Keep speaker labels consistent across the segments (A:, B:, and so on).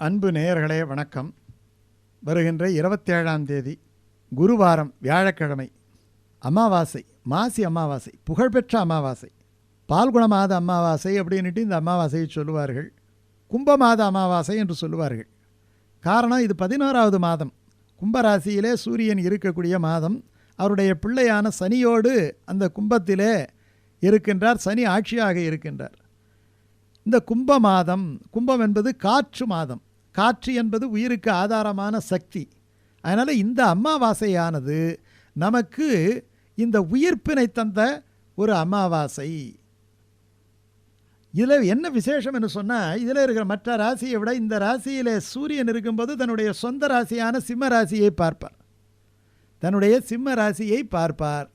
A: அன்பு நேயர்களே வணக்கம். வருகின்ற இருபத்தேழாம் தேதி குருவாரம் வியாழக்கிழமை அமாவாசை மாசி அமாவாசை புகழ்பெற்ற அமாவாசை பால்குண மாத அமாவாசை அப்படின்னுட்டு இந்த அமாவாசையை சொல்லுவார்கள். கும்ப மாத அமாவாசை என்று சொல்லுவார்கள். காரணம் இது பதினோராவது மாதம். கும்பராசியிலே சூரியன் இருக்கக்கூடிய மாதம். அவருடைய பிள்ளையான சனியோடு அந்த கும்பத்திலே இருக்கின்றார். சனி ஆட்சியாக இருக்கின்றார். இந்த கும்ப மாதம் கும்பம் என்பது காற்று மாதம். காற்று என்பது உயிருக்கு ஆதாரமான சக்தி. அதனால் இந்த அமாவாசையானது நமக்கு இந்த உயிர்ப்பினை தந்த ஒரு அமாவாசை. இதில் என்ன விசேஷம் என்று சொன்னால் இதில் இருக்கிற மற்ற ராசியை விட இந்த ராசியில் சூரியன் இருக்கும்போது தன்னுடைய சொந்த ராசியான சிம்ம ராசியை பார்ப்பார். தன்னுடைய சிம்ம ராசியை பார்ப்பார்.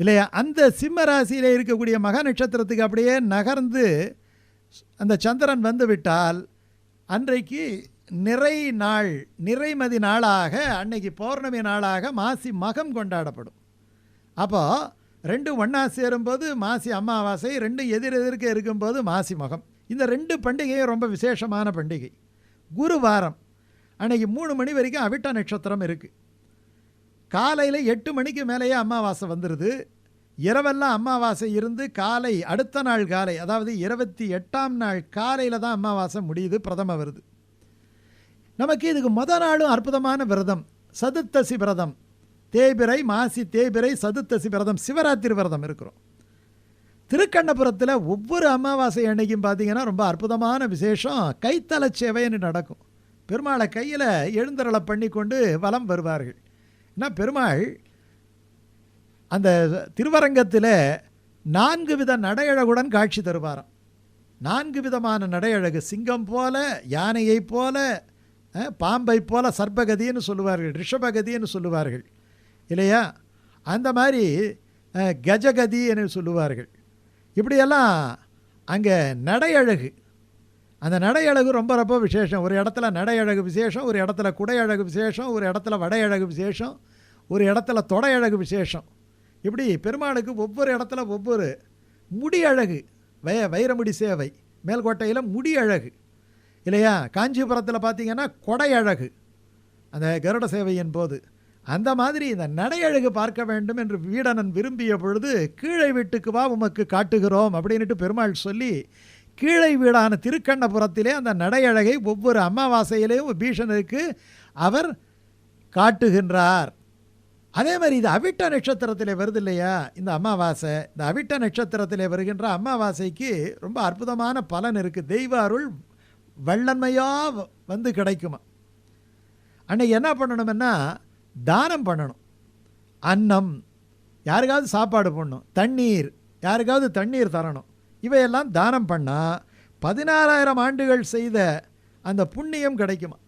A: இல்லையா? அந்த சிம்ம ராசியில் இருக்கக்கூடிய மக நட்சத்திரத்துக்கு அப்படியே நகர்ந்து அந்த சந்திரன் வந்துவிட்டால் அன்றைக்கு நிறை நாள் நிறைமதி நாளாக அன்னைக்கு பௌர்ணமி நாளாக மாசி மகம் கொண்டாடப்படும். அப்போது ரெண்டும் ஒன்றா சேரும்போது மாசி அமாவாசை ரெண்டும் எதிரெதிர்க்க இருக்கும்போது மாசி மகம். இந்த ரெண்டு பண்டிகையும் ரொம்ப விசேஷமான பண்டிகை. குருவாரம். அன்னைக்கு மூணு மணி வரைக்கும் அவிட்ட நட்சத்திரம் இருக்குது காலையில் எட்டு மணிக்கு மேலேயே அமாவாசை வந்துடுது இரவெல்லாம் அமாவாசை இருந்து காலை அடுத்த நாள் காலை அதாவது இருபத்தி எட்டாம் நாள் காலையில் தான் அமாவாசை முடியுது பிரதம வருது. நமக்கு இதுக்கு முத நாளும் அற்புதமான விரதம் சதுர்த்தசி விரதம். தேய்பிரை மாசி தேய்பிரை சதுர்த்தசி விரதம் சிவராத்திரி விரதம் இருக்கிறோம். திருக்கண்ணபுரத்தில் ஒவ்வொரு அமாவாசை அன்னைக்கும் பார்த்தீங்கன்னா ரொம்ப அற்புதமான விசேஷம் கைத்தல சேவைன்னு நடக்கும். பெருமாளை கையில் எழுந்தருளை பண்ணி கொண்டு வலம் வருவார்கள். ஏன்னா பெருமாள் அந்த திருவரங்கத்தில் நான்கு வித நடையழகுடன் காட்சி தருவாராம். நான்கு விதமான நடையழகு. சிங்கம் போல யானையைப் போல பாம்பை பாம்பைப் போல சர்ப்பகதின்னு சொல்லுவார்கள் ரிஷபகதின்னு சொல்லுவார்கள். இல்லையா? அந்த மாதிரி கஜகதி என்று சொல்லுவார்கள். இப்படியெல்லாம் அங்கே நடையழகு. அந்த நடையழகு ரொம்ப ரொம்ப விசேஷம். ஒரு இடத்துல நடையழகு விசேஷம் ஒரு இடத்துல குடையழகு விசேஷம் ஒரு இடத்துல வடையழகு விசேஷம் ஒரு இடத்துல தொடையழகு விசேஷம். இப்படி பெருமாளுக்கு ஒவ்வொரு இடத்துல ஒவ்வொரு முடி அழகு. வய வைரமுடி சேவை. மேல்கோட்டையில் முடி அழகு. இல்லையா? காஞ்சிபுரத்தில் பார்த்தீங்கன்னா கொடை அழகு. அந்த கருட சேவையின் போது. அந்த மாதிரி இந்த நடையழகு பார்க்க வேண்டும் என்று வீடனன் விரும்பிய பொழுது கீழே வீட்டுக்கு வா உமக்கு காட்டுகிறோம் அப்படின்ட்டு பெருமாள் சொல்லி கீழே வீடான திருக்கண்ணபுரத்திலே அந்த நடையழகை ஒவ்வொரு அமாவாசையிலேயும் பீஷனுக்கு அவர் காட்டுகின்றார். அதே மாதிரி இது அவிட்ட நட்சத்திரத்தில் வருது இல்லையா? இந்த அமாவாசை இந்த அவிட்ட நட்சத்திரத்தில் வருகின்ற அமாவாசைக்கு ரொம்ப அற்புதமான பலன் இருக்குது தெய்வ அருள் வல்லன்மையாக வந்து கிடைக்குமா? அன்னைக்கு என்ன பண்ணணும்னா தானம் பண்ணணும். அன்னம் யாருக்காவது சாப்பாடு போடணும். தண்ணீர் யாருக்காவது தண்ணீர் தரணும். இவையெல்லாம் தானம் பண்ணால் பதினாறாயிரம் ஆண்டுகள் செய்த அந்த புண்ணியம் கிடைக்குமா?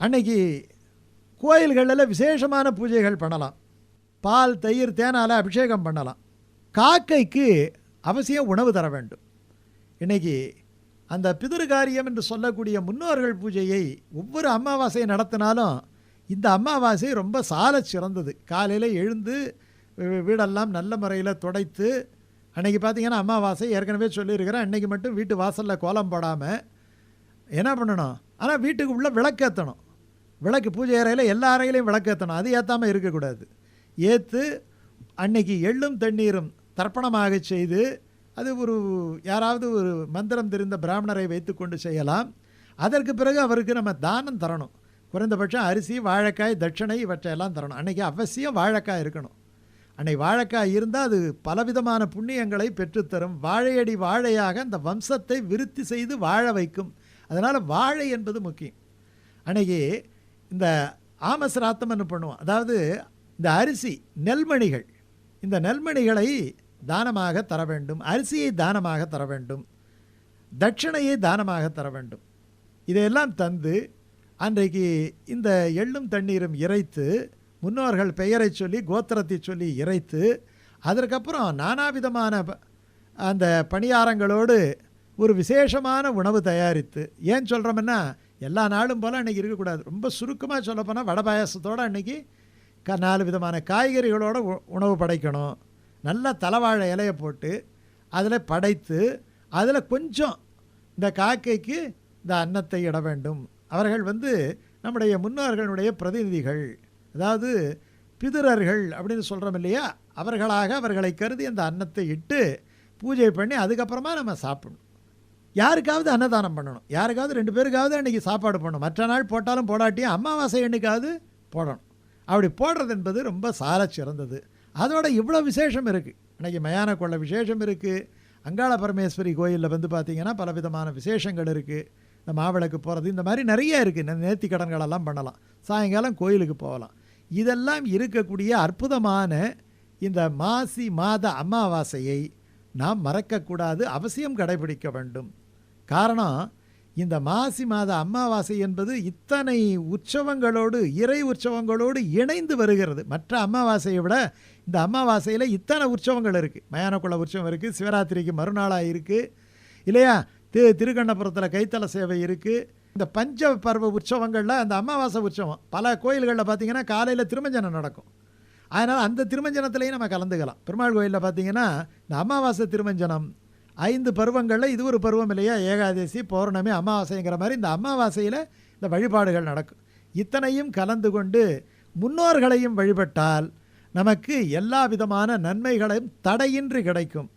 A: அன்னைக்கு கோயில்களில் விசேஷமான பூஜைகள் பண்ணலாம். பால் தயிர் தேனால் அபிஷேகம் பண்ணலாம். காக்கைக்கு அவசியம் உணவு தர வேண்டும். இன்றைக்கி அந்த பிதிருகாரியம் என்று சொல்லக்கூடிய முன்னோர்கள் பூஜையை ஒவ்வொரு அமாவாசையை நடத்தினாலும் இந்த அமாவாசை ரொம்ப சால சிறந்தது. காலையில் எழுந்து வீடெல்லாம் நல்ல முறையில் துடைத்து அன்னைக்கு பார்த்தீங்கன்னா அமாவாசை ஏற்கனவே சொல்லியிருக்கிறேன். அன்றைக்கி மட்டும் வீட்டு வாசலில் கோலம் போடாமல் என்ன பண்ணணும்? ஆனால் வீட்டுக்கு உள்ளே விளக்கேற்றணும் விளக்கு பூஜை அறையில் எல்லா அறையிலையும் விளக்கேற்றணும் அது ஏற்றாமல் இருக்கக்கூடாது. ஏற்று அன்னைக்கு எள்ளும் தண்ணீரும் தர்ப்பணமாக செய்து அது ஒரு யாராவது ஒரு மந்திரம் தெரிந்த பிராமணரை வைத்துக்கொண்டு செய்யலாம். அதற்கு பிறகு அவருக்கு நம்ம தானம் தரணும். குறைந்தபட்சம் அரிசி வாழைக்காய் தட்சணை இவற்றையெல்லாம் தரணும். அன்னைக்கு அவசியம் வாழைக்காய் இருக்கணும். அன்னை வாழைக்காய் இருந்தால் அது பலவிதமான புண்ணியங்களை பெற்றுத்தரும். வாழையடி வாழையாக அந்த வம்சத்தை விருத்தி செய்து வாழ வைக்கும். அதனால் வாழை என்பது முக்கியம். அன்னைக்கு இந்த ஆமசிராத்தம்னு பண்ணுவோம்? அதாவது இந்த அரிசி நெல்மணிகள். இந்த நெல்மணிகளை தானமாக தர வேண்டும். அரிசியை தானமாக தர வேண்டும். தட்சிணையை தானமாக தர வேண்டும். இதையெல்லாம் தந்து அன்றைக்கு இந்த எள்ளும் தண்ணீரும் இறைத்து முன்னோர்கள் பெயரை சொல்லி கோத்திரத்தை சொல்லி இறைத்து அதற்கப்புறம் நானாவிதமான ப- அந்த பணியாரங்களோடு ஒரு விசேஷமான உணவு தயாரித்து ஏன் சொல்கிறோம்னா எல்லா நாளும் போல் அன்றைக்கி இருக்கக்கூடாது. ரொம்ப சுருக்கமாக சொல்லப்போனால் வடை பாயாசத்தோடு அன்றைக்கி க நாலு விதமான காய்கறிகளோடு உ- உணவு படைக்கணும். நல்ல தலைவாழை இலையை போட்டு அதில் படைத்து அதில் கொஞ்சம் இந்த காக்கைக்கு இந்த அன்னத்தை இட வேண்டும். அவர்கள் வந்து நம்முடைய முன்னோர்களுடைய பிரதிநிதிகள். அதாவது பிதுரர்கள் அப்படின்னு சொல்கிறோம் இல்லையா? அவர்களாக அவர்களை கருதி அந்த அன்னத்தை இட்டு பூஜை பண்ணி அதுக்கப்புறமா நம்ம சாப்பிடணும். யாருக்காவது அன்னதானம் பண்ணணும். யாருக்காவது ரெண்டு பேருக்காவது அன்றைக்கி சாப்பாடு பண்ணணும் மற்ற நாள் போட்டாலும் போடாட்டியும் அமாவாசை எண்ணுக்காவது போடணும். அப்படி போடுறது என்பது ரொம்ப சால சிறந்தது. அதோட இவ்வளோ விசேஷம் இருக்குது இன்றைக்கி மயான கொள்ள விசேஷம் இருக்குது அங்காள பரமேஸ்வரி கோயிலில் வந்து பார்த்திங்கன்னா பல விதமான விசேஷங்கள் இருக்குது இந்த மாவிளக்கு போகிறது இந்த மாதிரி நிறைய இருக்குது நேர்த்தி கடன்களெல்லாம் பண்ணலாம். சாயங்காலம் கோயிலுக்கு போகலாம். இதெல்லாம் இருக்கக்கூடிய அற்புதமான இந்த மாசி மாத அமாவாசையை நாம் மறக்கக்கூடாது. அவசியம் கடைபிடிக்க வேண்டும். காரணம் இந்த மாசி மாத அமாவாசை என்பது இத்தனை உற்சவங்களோடு இறை உற்சவங்களோடு இணைந்து வருகிறது. மற்ற அமாவாசையை விட இந்த அமாவாசையில் இத்தனை உற்சவங்கள் இருக்குது மயானக்குள்ள உற்சவம் இருக்குது சிவராத்திரிக்கு மறுநாளாக இருக்குது இல்லையா? திரு திருக்கண்ணபுரத்தில் கைத்தல சேவை இருக்குது இந்த பஞ்ச பர்வ உற்சவங்களில் அந்த அமாவாசை உற்சவம். பல கோயில்களில் பார்த்திங்கன்னா காலையில் திருமஞ்சனம் நடக்கும். அதனால் அந்த திருமஞ்சனத்திலையும் நம்ம கலந்துக்கலாம். பெருமாள் கோயிலில் பார்த்தீங்கன்னா இந்த அமாவாசை திருமஞ்சனம் ஐந்து பருவங்களில் இது ஒரு பருவம் இல்லையா? ஏகாதசி பௌர்ணமி அமாவாசைங்கிற மாதிரி இந்த அமாவாசையில் இந்த வழிபாடுகள் நடக்கும். இத்தனையும் கலந்து கொண்டு முன்னோர்களையும் வழிபட்டால் நமக்கு எல்லா விதமான நன்மைகளையும் தடையின்றி கிடைக்கும்.